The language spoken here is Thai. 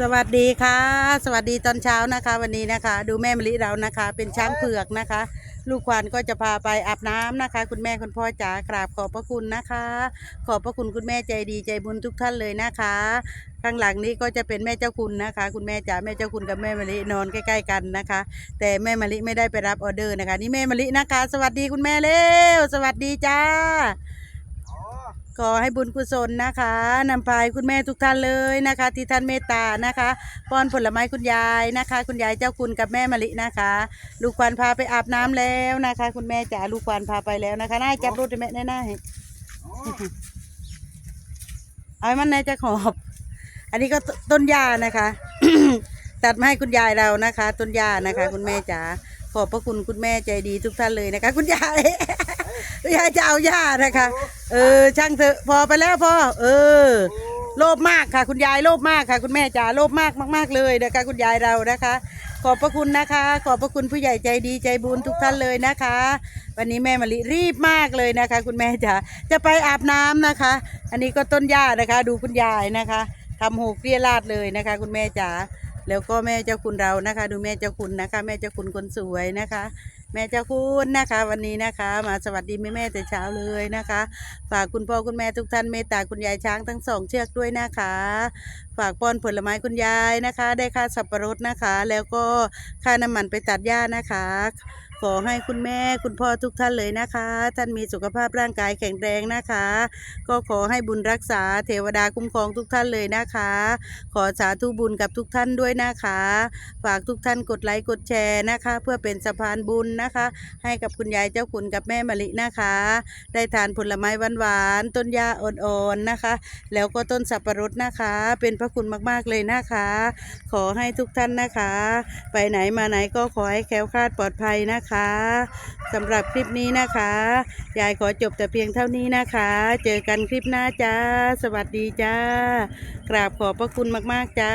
สวัสดีค่ะ สวัสดีตอนเช้านะคะ วันนี้นะคะ ดูแม่มะลิเรานะคะ เป็นช้างเผือกนะคะ ลูกควานก็จะพาไปอาบน้ำนะคะ คุณแม่คุณพ่อจ๋ากราบขอบพระคุณนะคะ ขอบพระคุณคุณแม่ใจดีใจบุญทุกท่านเลยนะคะ ข้างหลังนี้ก็จะเป็นแม่เจ้าคุณนะคะ คุณแม่จ๋าแม่เจ้าคุณกับแม่มะลินอนใกล้ ๆ กันนะคะ แต่แม่มะลิไม่ได้ไปรับออเดอร์นะคะ นี่แม่มะลินะคะ สวัสดีคุณแม่เร็วสวัสดีจ้า ขอให้บุญกุศลนะคะนำพายคุณแม่ทุกท่านเลยนะคะ ที่ท่านเมตตานะคะป้อนผลไม้คุณยายนะคะ คุณยายเจ้าคุณกับแม่มะลินะคะ ลูกควานพาไปอาบน้ำแล้วนะคะ คุณแม่จ๋าลูกควานพาไปแล้วนะคะน่าจับรถแม่แน่ๆให้เอาให้มันแน่จะขอบ อันนี้ก็ตต้นหญ้านะคะ ตัดมาให้คุณยายเรานะคะ ต้นหญ้านะคะ คุณแม่จ๋าขอบพระคุณคุณแม่ใจดีทุกท่านเลยนะคะ คุณยายคุณยายจะเอาหญ้านะคะ เออ ช่างเถอะพอไปแล้วพอเออ โลภมากค่ะ คุณยายโลภมากค่ะ คุณแม่จ๋าโลภมากมาก ๆ เลยนะคะ คุณยายเรานะคะ ขอบพระคุณนะคะ ขอบพระคุณผู้ใหญ่ใจดีใจบุญทุกท่านเลยนะคะ วันนี้แม่มะลิรีบมากเลยนะคะ คุณแม่จ๋าจะไปอาบน้ำนะคะ อันนี้ก็ต้นหญ้านะคะ ดูคุณยายนะคะทำหกเรียราดเลยนะคะ คุณแม่จ๋าแล้วก็แม่เจ้าคุณเรานะคะ ดูแม่เจ้าคุณนะคะ แม่เจ้าคุณคนสวยนะคะ แม่เจ้าคุณนะคะ วันนี้นะคะ มาสวัสดีแม่แม่แต่เช้าเลยนะคะ ฝากคุณพ่อคุณแม่ทุกท่านเมตตาคุณยายช้างทั้งสองเชือกด้วยนะคะฝากป้อนผลไม้คุณยายนะคะ ได้ค่าสับปะรดนะคะ แล้วก็ค่าน้ำมันไปตัดหญ้านะคะ ขอให้คุณแม่คุณพ่อทุกท่านเลยนะคะ ท่านมีสุขภาพร่างกายแข็งแรงนะคะ ก็ขอให้บุญรักษาเทวดาคุ้มครองทุกท่านเลยนะคะ ขอสาธุบุญกับทุกท่านด้วยนะคะ ฝากทุกท่านกดไลค์กดแชร์นะคะ เพื่อเป็นสะพานบุญนะคะ ให้กับคุณยายเจ้าคุณกับแม่มะลินะคะ ได้ทานผลไม้หวานๆต้นหญ้าอ่อนๆนะคะ แล้วก็ต้นสับปะรดนะคะ เป็นพระคุณมาก ๆ เลยนะคะ ขอให้ทุกท่านนะคะ ไปไหนมาไหนก็ขอให้แคล้วคลาดปลอดภัยนะคะสำหรับคลิปนี้นะคะ ยายขอจบแต่เพียงเท่านี้นะคะ เจอกันคลิปหน้าจ้า สวัสดีจ้า กราบขอบพระคุณมาก ๆ จ้า